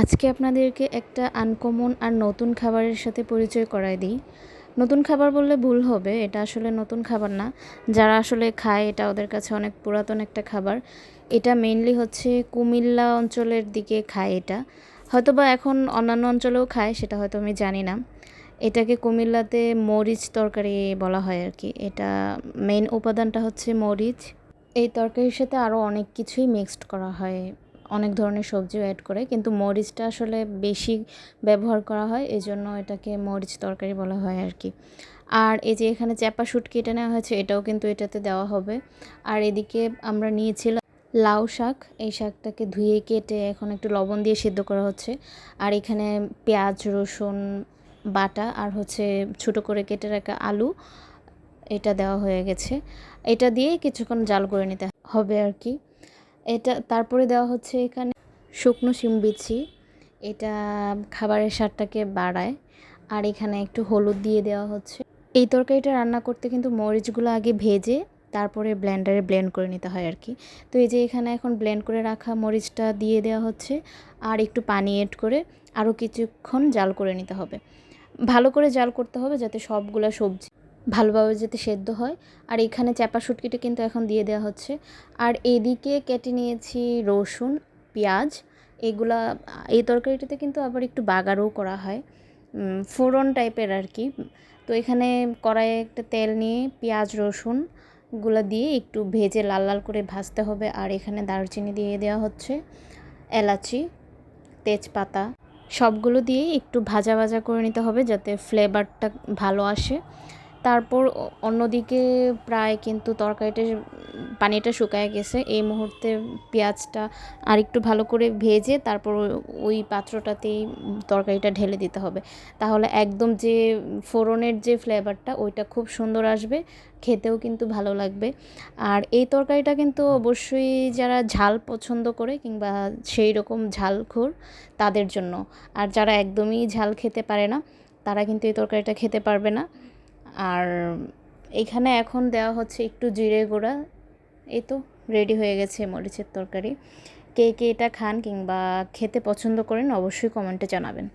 আজকে আপনাদেরকে একটা আনকমন আর নতুন খাবারের সাথে পরিচয় করায় দিই। নতুন খাবার বললে ভুল হবে, এটা আসলে নতুন খাবার না। যারা আসলে খায়, এটা ওদের কাছে অনেক পুরাতন একটা খাবার। এটা মেইনলি হচ্ছে কুমিল্লা অঞ্চলের দিকে খায় এটা। হয়তো বা এখন অন্যান্য অঞ্চলেও খায়, সেটা হয়তো আমি জানি না। এটাকে কুমিল্লাতে মরিচ তরকারি বলা হয় আর কি। এটা মেইন উপাদানটা হচ্ছে মরিচ। এই তরকারির সাথে আরও অনেক কিছুই মিক্সড করা হয়। অনেক ধরনের সবজিও অ্যাড করে। কিন্তু মরিচটা আসলে বেশি ব্যবহার করা হয় এই জন্য এটাকে মরিচ তরকারি বলা হয় আর কি আর এই যে এখানে চ্যাপা শুট কেটে নেওয়া হয়েছে, এটাও কিন্তু এটাতে দেওয়া হবে। আর এদিকে আমরা নিয়েছিলাম লাউ শাক, এই শাকটাকে ধুয়ে কেটে এখন একটু লবণ দিয়ে সিদ্ধ করা হচ্ছে। আর এখানে পেঁয়াজ, রসুন, বাটা আর হচ্ছে ছোটো করে কেটে রাখা আলু, এটা দেওয়া হয়ে গেছে। এটা দিয়ে কিছুক্ষণ জাল করে নিতে হবে আর কি এটা তারপরে দেওয়া হচ্ছে এখানে শুকনো শিম বিচি। এটা খাবারের স্বাদটাকে বাড়ায়। আর এখানে একটু হলুদ দিয়ে দেওয়া হচ্ছে। এই তরকারিটা রান্না করতে কিন্তু মরিচগুলো আগে ভেজে তারপরে ব্লেন্ডারে ব্লেন্ড করে নিতে হয় আর কি তো এই যে এখানে এখন ব্লেন্ড করে রাখা মরিচটা দিয়ে দেওয়া হচ্ছে। আর একটু পানি এড করে আরও কিছুক্ষণ জাল করে নিতে হবে। ভালো করে জাল করতে হবে যাতে সবগুলো সবজি ভালোভাবে যাতে সেদ্ধ হয়। আর এখানে চাপা শুটকিটা কিন্তু এখন দিয়ে দেওয়া হচ্ছে। আর এদিকে কেটে নিয়েছি রসুন, পেঁয়াজ। এগুলা, এই তরকারিটাতে কিন্তু আবার একটু বাগারও করা হয়। ফোড়ন টাইপের আর কি। তো এখানে কড়াইয়ে একটা তেল নিয়ে পেঁয়াজ, রসুনগুলো দিয়ে একটু ভেজে লাল লাল করে ভাজতে হবে। আর এখানে দারচিনি দিয়ে দেওয়া হচ্ছে, এলাচি, তেজপাতা, সবগুলো দিয়ে একটু ভাজা ভাজা করে নিতে হবে যাতে ফ্লেভারটা ভালো আসে। তারপর অন্যদিকে প্রায় কিন্তু তরকারিটা পানিটা শুকায় গেছে। এই মুহূর্তে পেঁয়াজটা আর একটু ভালো করে ভেজে তারপর ওই পাত্রটাতেই তরকারিটা ঢেলে দিতে হবে। তাহলে একদম যে ফোড়নের যে ফ্লেভারটা, ওইটা খুব সুন্দর আসবে, খেতেও কিন্তু ভালো লাগবে। আর এই তরকারিটা কিন্তু অবশ্যই যারা ঝাল পছন্দ করে কিংবা সেই রকম ঝালখোর, তাদের জন্য। আর যারা একদমই ঝাল খেতে পারে না, তারা কিন্তু এই তরকারিটা খেতে পারবে না। আর এখানে এখন দেওয়া হচ্ছে একটু জিরে গুঁড়া। এই তো রেডি হয়ে গেছে মরিচের তরকারি। কে কে এটা খান কিংবা খেতে পছন্দ করেন, অবশ্যই কমেন্টে জানাবেন।